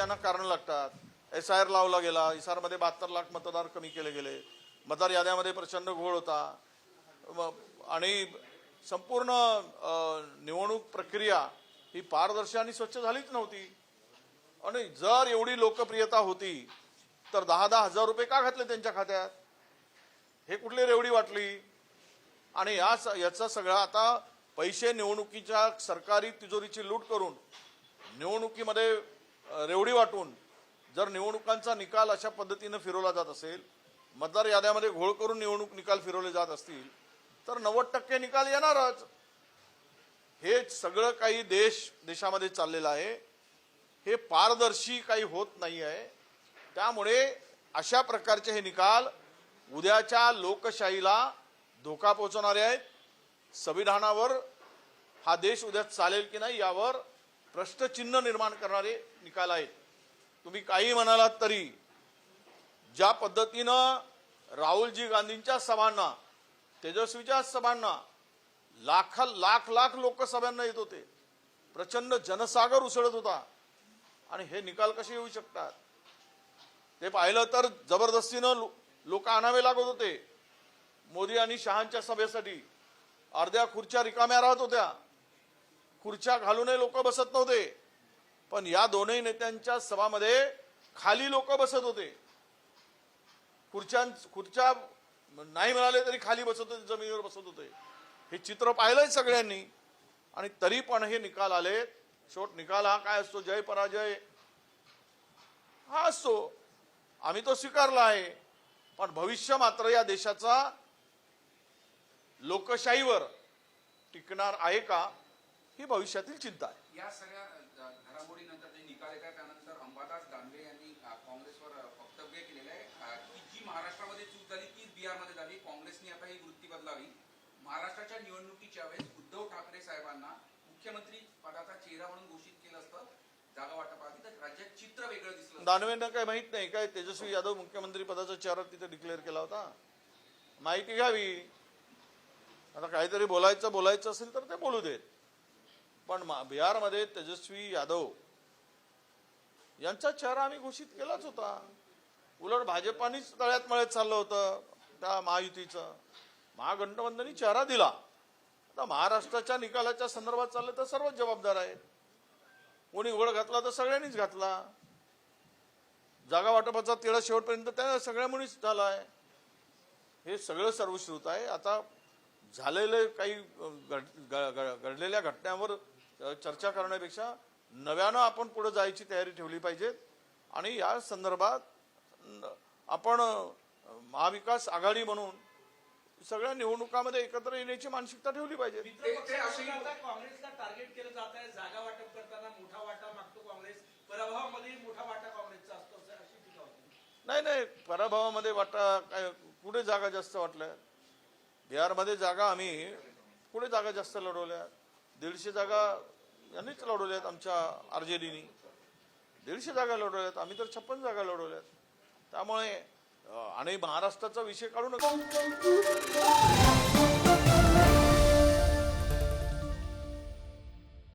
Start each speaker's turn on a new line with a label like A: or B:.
A: यांना कारण लागतात. एस आय आर लावला गेला एसमध्ये बहात्तर लाख मतदार कमी केले गेले. मतदार याद्यामध्ये प्रचंड घोळ होता. आणि संपूर्ण निवडणूक प्रक्रिया ही पारदर्शी आणि स्वच्छ झालीच नव्हती. आणि जर एवढी लोकप्रियता होती तर दहा दहा हजार रुपये का घातले त्यांच्या खात्यात? हे कुठली रेवडी वाटली? आणि या याचा सगळा आता पैसे निवडणुकीच्या सरकारी तिजोरीची लूट करून निवडणुकीमध्ये रेवडी वाटून जर निवडणुकांचा निकाल अशा पद्धतीनं फिरवला जात असेल मतदार याद्यामध्ये घोळ करून निवडणूक निकाल फिरवले जात असतील तर नव्वद टक्के निकाल येणारच. हे सगळं काही देश देशामध्ये चाललेलं आहे. हे पारदर्शी काही होत नाही आहे त्यामुळे अशा प्रकारचे हे निकाल उद्याच्या लोकशाहीला धोका पोहोचवणारे आहेत. संविधानावर हा देश उद्या चालेल की नाही यावर प्रश्नचिन्ह निर्माण करणारे निकाल आहेत. तुम्ही काही म्हणालात तरी ज्या पद्धतीनं राहुलजी गांधींच्या सभांना तेजस्वीच्या सभांना लाख लाख लाख लोक सभांना येत होते प्रचंड जनसागर उसळत होता आणि हे निकाल कसे येऊ शकतात? ते पाहिलं तर जबरदस्तीनं लोक आणावे लागत होते. मोदी आणि शहांच्या सभेसाठी अर्ध्या खुर्च्या रिकाम्या राहत होत्या. खुर्च्या घालूनही लोक बसत नव्हते. पण या दोनही नेत्यांच्या सभामध्ये खाली लोक बसत होते. खुर्च्या खुर्च्या नाही मिळाले तरी खाली बसत होते जमिनीवर बसत होते. हे चित्र पाहिलंय सगळ्यांनी. आणि तरी पण हे निकाल आले. शेवट निकाल हा काय असतो? जय पराजय. हा असतो. आम्ही तो स्वीकारला आहे. पण भविष्य मात्र या देशाचा लोकशाहीवर टिकणार आहे का? ही भविष्यातील चिंता आहे.
B: या सगळ्या घडामोडीनंतर जे निकाल येतात त्यानंतर अंबादास दानवे यांनी काँग्रेसवर वक्तव्य केलेलं आहे. की जी महाराष्ट्रामध्ये चूक झाली तीच बिहारमध्ये झाली. काँग्रेसने आता ही वृत्ती बदलावी. महाराष्ट्राच्या निवडणुकीच्या वेळेस उद्धव ठाकरे साहेबांना मुख्यमंत्री पदाचा चेहरा म्हणून घोषित केलं असतं. जागा वाटपाआधी तर राज्यात चित्र वेगळं दिसलं.
A: दानवेंना काय माहीत नाही. काय तेजस्वी यादव मुख्यमंत्री पदाचा चेहरा तिथे डिक्लेअर केला होता? माहिती घ्यावी. आता काहीतरी बोलायचं बोलायचं असेल तर ते बोलू देत. पण मा- बिहारमध्ये तेजस्वी यादव यांचा चेहरा आम्ही घोषित केलाच होता. उलट भाजपानेच तळ्यात मळ्यात चाललं होतं त्या महायुतीचं. महागठबंधनी चेहरा दिला. आता महाराष्ट्राच्या निकालाच्या संदर्भात चाललं तर सर्वच जबाबदार आहेत. कोणी उघड घातला तर सगळ्यांनीच घातला. जागा वाटपाचा तेढा शेवटपर्यंत त्या सगळ्यामुळेच झाला आहे हे सगळं सर्वश्रुत आहे. आता झालेले काही घडलेल्या घटनांवर चर्चा करण्यापेक्षा नव्यानं आपण पुढे जायची तयारी ठेवली पाहिजे. आणि या संदर्भात आपण महाविकास आघाडी म्हणून सगळ्या निवडणुकामध्ये एकत्र येण्याची मानसिकता ठेवली पाहिजे.
B: ते- ते
C: मित्रपक्षाकडून
B: असेही-
C: आता काँग्रेसला टार्गेट केलं जात आहे. जागा वाटप करताना मोठा वाटा मागतो काँग्रेस. पराभवामध्ये मोठा वाटा काँग्रेसचा असतो असं अशी टीका होती.
A: नाही नाही पराभवामध्ये वाटा काय कुठे जागा जास्त वाटल्या? बिहारमध्ये जागा आम्ही कुठे जागा जास्त लढवल्या? दीडशे जागा यांनीच लढवल्यात आमच्या आर जे डीनी दीडशे जागा लढवल्यात आम्ही तर छप्पन जागा लढवल्यात त्यामुळे आणि महाराष्ट्राचा विषय काढू नका.